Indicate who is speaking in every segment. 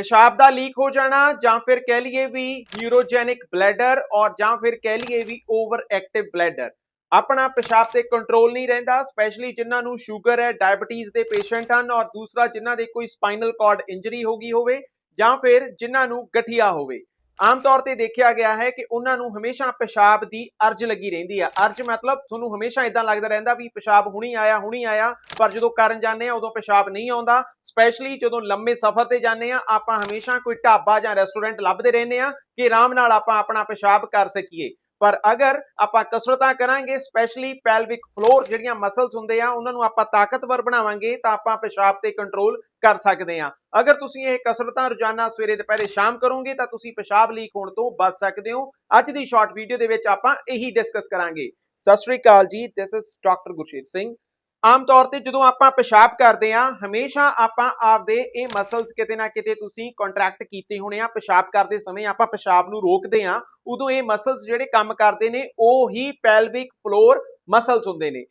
Speaker 1: ਪਿਸ਼ਾਬ ਦਾ ਲੀਕ ਹੋ ਜਾਣਾ ਜਾਂ ਫਿਰ ਕਹਿ ਲਈਏ ਵੀ ਨਿਊਰੋਜੈਨਿਕ ਬਲੈਡਰ ਔਰ ਜਾਂ ਫਿਰ ਕਹਿ ਲਈਏ ਵੀ ਓਵਰ ਐਕਟਿਵ ਬਲੈਡਰ ਆਪਣਾ ਪਿਸ਼ਾਬ ਤੇ ਕੰਟਰੋਲ ਨਹੀਂ ਰਹਿੰਦਾ ਸਪੈਸ਼ਲੀ ਜਿਨ੍ਹਾਂ ਨੂੰ ਸ਼ੂਗਰ ਹੈ ਡਾਇਬੀਟੀਜ਼ ਦੇ ਪੇਸ਼ੈਂਟ ਹਨ ਔਰ ਦੂਸਰਾ ਜਿਨ੍ਹਾਂ ਦੇ ਕੋਈ ਸਪਾਈਨਲ ਕਾਰਡ ਇੰਜਰੀ ਹੋ ਗਈ ਹੋਵੇ ਜਾਂ ਫਿਰ ਜਿਨ੍ਹਾਂ ਨੂੰ ਗਠੀਆ ਹੋਵੇ ਆਮ ਤੌਰ ਤੇ ਦੇਖਿਆ ਗਿਆ ਹੈ ਕਿ ਉਹਨਾਂ ਨੂੰ ਹਮੇਸ਼ਾ ਪਿਸ਼ਾਬ ਦੀ ਅਰਜ ਲੱਗੀ ਰਹਿੰਦੀ ਆ। ਅਰਜ ਮਤਲਬ ਤੁਹਾਨੂੰ ਹਮੇਸ਼ਾ ਇਦਾਂ ਲੱਗਦਾ ਰਹਿੰਦਾ ਵੀ ਪਿਸ਼ਾਬ ਹੁਣੀ ਆਇਆ ਹੁਣੀ ਆਇਆ, ਪਰ ਜਦੋਂ ਕਰਨ ਜਾਂਦੇ ਆ, ਉਦੋਂ ਪਿਸ਼ਾਬ ਨਹੀਂ ਆਉਂਦਾ। ਸਪੈਸ਼ਲੀ ਜਦੋਂ ਲੰਮੇ ਸਫ਼ਰ ਤੇ ਜਾਂਦੇ ਆ, ਆਪਾਂ ਹਮੇਸ਼ਾ ਕੋਈ ਢਾਬਾ ਜਾਂ ਰੈਸਟੋਰੈਂਟ ਲੱਭਦੇ ਰਹਿੰਦੇ ਆ ਕਿ ਆਰਾਮ ਨਾਲ ਆਪਾਂ ਆਪਣਾ ਪਿਸ਼ਾਬ ਕਰ ਸਕੀਏ। ਪਰ ਅਗਰ ਆਪਾਂ ਕਸਰਤਾਂ ਕਰਾਂਗੇ ਸਪੈਸ਼ਲੀ ਪੈਲਵਿਕ ਫਲੋਰ ਜਿਹੜੀਆਂ ਮਸਲਸ ਹੁੰਦੇ ਆ, ਉਹਨਾਂ ਨੂੰ ਆਪਾਂ ਤਾਕਤਵਰ ਬਣਾਵਾਂਗੇ, ਤਾਂ ਆਪਾਂ ਪਿਸ਼ਾਬ ਤੇ ਕੰਟਰੋਲ ਕਰ ਸਕਦੇ ਆ ਅਗਰ ਤੁਸੀਂ ਇਹ ਕਸਰਤਾਂ ਰੋਜ਼ਾਨਾ ਸਵੇਰੇ ਦੁਪਹਿਰੇ ਸ਼ਾਮ ਕਰੋਗੇ, ਤਾਂ ਤੁਸੀਂ ਪਿਸ਼ਾਬ ਲੀਕ ਹੋਣ ਤੋਂ ਬਚ ਸਕਦੇ ਹੋ। ਅੱਜ ਦੀ ਸ਼ਾਰਟ ਵੀਡੀਓ ਦੇ ਵਿੱਚ ਆਪਾਂ ਇਹੀ ਡਿਸਕਸ ਕਰਾਂਗੇ। ਸਤਿ ਸ਼੍ਰੀ ਅਕਾਲ ਜੀ this is doctor Gursheer Singh. ਆਮ ਤੌਰ ਤੇ ਜਦੋਂ ਆਪਾਂ ਪਿਸ਼ਾਬ ਕਰਦੇ ਆ ਹਮੇਸ਼ਾ ਆਪਾਂ ਆਪਦੇ ਇਹ ਮਸਲਸ ਕਿਤੇ ਨਾ ਕਿਤੇ ਤੁਸੀਂ ਕੰਟਰੈਕਟ ਕੀਤੇ ਹੋਣੇ ਆ, ਪਿਸ਼ਾਬ ਕਰਦੇ ਸਮੇਂ ਆਪਾਂ ਪਿਸ਼ਾਬ ਨੂੰ ਰੋਕਦੇ ਆ ਉਦੋਂ ਇਹ ਮਸਲਸ ਜਿਹੜੇ ਕੰਮ ਕਰਦੇ ਨੇ, ਉਹ ਹੀ ਪੈਲਵਿਕ ਫਲੋਰ ਮਸਲਸ ਹੁੰਦੇ ਨੇ।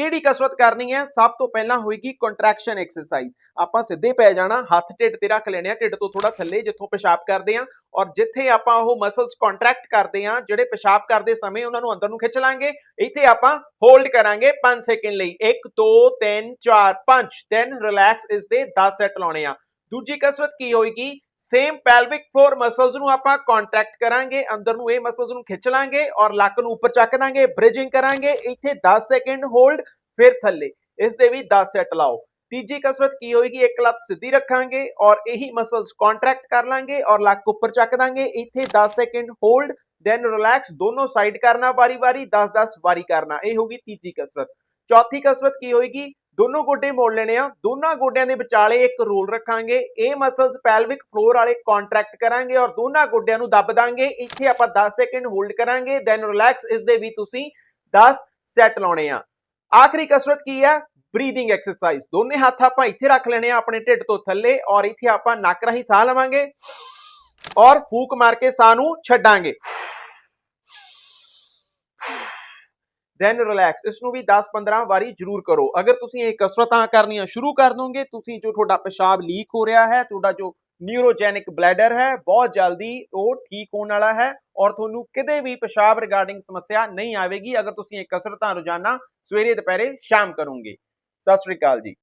Speaker 1: ਕਿਹੜੀ ਕਸਰਤ ਕਰਨੀ ਹੈ? ਸਭ ਤੋਂ ਪਹਿਲਾਂ ਹੋਏਗੀ ਕੰਟਰੈਕਸ਼ਨ ਐਕਸਰਸਾਈਜ਼ ਆਪਾਂ ਸਿੱਧੇ ਪੈ ਜਾਣਾ, ਹੱਥ ਢਿੱਡ ਤੇ ਰੱਖ ਲੈਣੇ ਆ, ਢਿੱਡ ਤੋਂ ਥੋੜਾ ਥੱਲੇ ਜਿੱਥੋਂ ਪਿਸ਼ਾਬ ਕਰਦੇ ਆ ਔਰ ਜਿੱਥੇ ਆਪਾਂ ਉਹ ਮਸਲਸ ਕੰਟਰੈਕਟ ਕਰਦੇ ਆ ਜਿਹੜੇ ਪਿਸ਼ਾਬ ਕਰਦੇ ਸਮੇਂ ਉਹਨਾਂ ਨੂੰ ਅੰਦਰ ਨੂੰ ਖਿੱਚ ਲਾਂਗੇ। ਇੱਥੇ ਆਪਾਂ ਹੋਲਡ ਕਰਾਂਗੇ 5 ਸੈਕਿੰਡ ਲਈ। 1 2 3 4 5 ਦੈਨ ਰਿਲੈਕਸ ਇਸ ਦੇ 10 ਸੈਟ ਲਾਉਣੇ ਆ। ਦੂਜੀ ਕਸਰਤ ਕੀ ਹੋਏਗੀ? ਸੇਮ ਪੈਲਵਿਕ ਫਲੋਰ ਮਸਲਸ ਨੂੰ ਆਪਾਂ ਕੰਟਰੈਕਟ ਕਰਾਂਗੇ ਅੰਦਰ ਨੂੰ ਇਹ ਮਸਲਸ ਨੂੰ ਖਿੱਚ ਲਾਂਗੇ ਔਰ ਲੱਕ ਨੂੰ ਉੱਪਰ ਚੱਕ ਦਾਂਗੇ ਬ੍ਰਿਜਿੰਗ ਕਰਾਂਗੇ ਇੱਥੇ 10 ਸੈਕਿੰਡ ਹੋਲਡ ਫਿਰ ਥੱਲੇ ਇਸ ਦੇ ਵੀ 10 ਸੈਟ ਲਾਓ ਤੀਜੀ ਕਸਰਤ ਕੀ ਹੋਏਗੀ ਇੱਕ ਲੱਤ ਸਿੱਧੀ ਰੱਖਾਂਗੇ ਔਰ ਇਹੀ ਮਸਲਸ ਕੰਟਰੈਕਟ ਕਰ ਲਾਂਗੇ ਔਰ ਲੱਕ ਉੱਪਰ ਚੱਕ ਦਾਂਗੇ ਇੱਥੇ 10 ਸੈਕਿੰਡ ਹੋਲਡ ਦੈਨ ਰਿਲੈਕਸ ਦੋਨੋਂ ਸਾਈਡ ਕਰਨਾ ਵਾਰੀ-ਵਾਰੀ 10-10 ਵਾਰੀ ਕਰਨਾ ਇਹ ਹੋਗੀ ਤੀਜੀ ਕਸਰਤ ਚੌਥੀ ਕਸਰਤ ਕੀ ਹੋਏਗੀ ਦੋਨੋਂ ਗੋਡੇ ਮੋੜ ਲੈਣੇ ਆ। ਦੋਨਾਂ ਗੋਡਿਆਂ ਦੇ ਵਿਚਾਲੇ ਇੱਕ ਰੋਲ ਰੱਖਾਂਗੇ। ਇਹ ਮਸਲਸ ਪੈਲਵਿਕ ਫਲੋਰ ਵਾਲੇ ਕੰਟਰੈਕਟ ਕਰਾਂਗੇ ਔਰ ਦੋਨਾਂ ਗੋਡਿਆਂ ਨੂੰ ਦੱਬ ਦਾਂਗੇ। ਇੱਥੇ ਆਪਾਂ 10 ਸੈਕਿੰਡ ਹੋਲਡ ਕਰਾਂਗੇ ਦੈਨ ਰਿਲੈਕਸ ਇਸ ਦੇ ਵੀ ਤੁਸੀਂ 10 ਸੈਟ ਲਾਉਣੇ ਆ। ਆਖਰੀ ਕਸਰਤ ਕੀ ਹੈ ਬਰੀਥਿੰਗ ਐਕਸਰਸਾਈਜ਼ ਦੋਨੇ ਹੱਥ ਆਪਾਂ ਇੱਥੇ ਰੱਖ ਲੈਣੇ ਆ, ਆਪਣੇ ਢਿੱਡ ਤੋਂ ਥੱਲੇ ਔਰ ਇੱਥੇ ਆਪਾਂ ਨੱਕ ਰਾਹੀਂ ਸਾਹ ਲਵਾਂਗੇ ਔਰ ਫੂਕ ਮਾਰ ਕੇ ਸਾਹ ਨੂੰ ਛੱਡਾਂਗੇ। ਦੈਨ ਰਿਲੈਕਸ ਇਸ ਨੂੰ ਵੀ 10-15 ਵਾਰੀ ਜ਼ਰੂਰ ਕਰੋ। ਅਗਰ ਤੁਸੀਂ ਇਹ ਕਸਰਤਾਂ ਕਰਨੀਆਂ ਸ਼ੁਰੂ ਕਰ ਦੋਗੇ, ਤੁਸੀਂ ਜੋ ਤੁਹਾਡਾ ਪਿਸ਼ਾਬ ਲੀਕ ਹੋ ਰਿਹਾ ਹੈ, ਤੁਹਾਡਾ ਜੋ ਨਿਊਰੋਜੈਨਿਕ ਬਲੈਡਰ ਹੈ, ਬਹੁਤ ਜਲਦੀ ਉਹ ਠੀਕ ਹੋਣ ਵਾਲਾ ਹੈ ਔਰ ਤੁਹਾਨੂੰ ਕਿਤੇ ਵੀ ਪਿਸ਼ਾਬ ਰਿਗਾਰਡਿੰਗ ਸਮੱਸਿਆ ਨਹੀਂ ਆਵੇਗੀ ਅਗਰ ਤੁਸੀਂ ਇਹ ਕਸਰਤਾਂ ਰੋਜ਼ਾਨਾ ਸਵੇਰੇ ਦੁਪਹਿਰੇ ਸ਼ਾਮ ਕਰੋਗੇ। ਸਤਿ ਸ਼੍ਰੀ ਅਕਾਲ ਜੀ।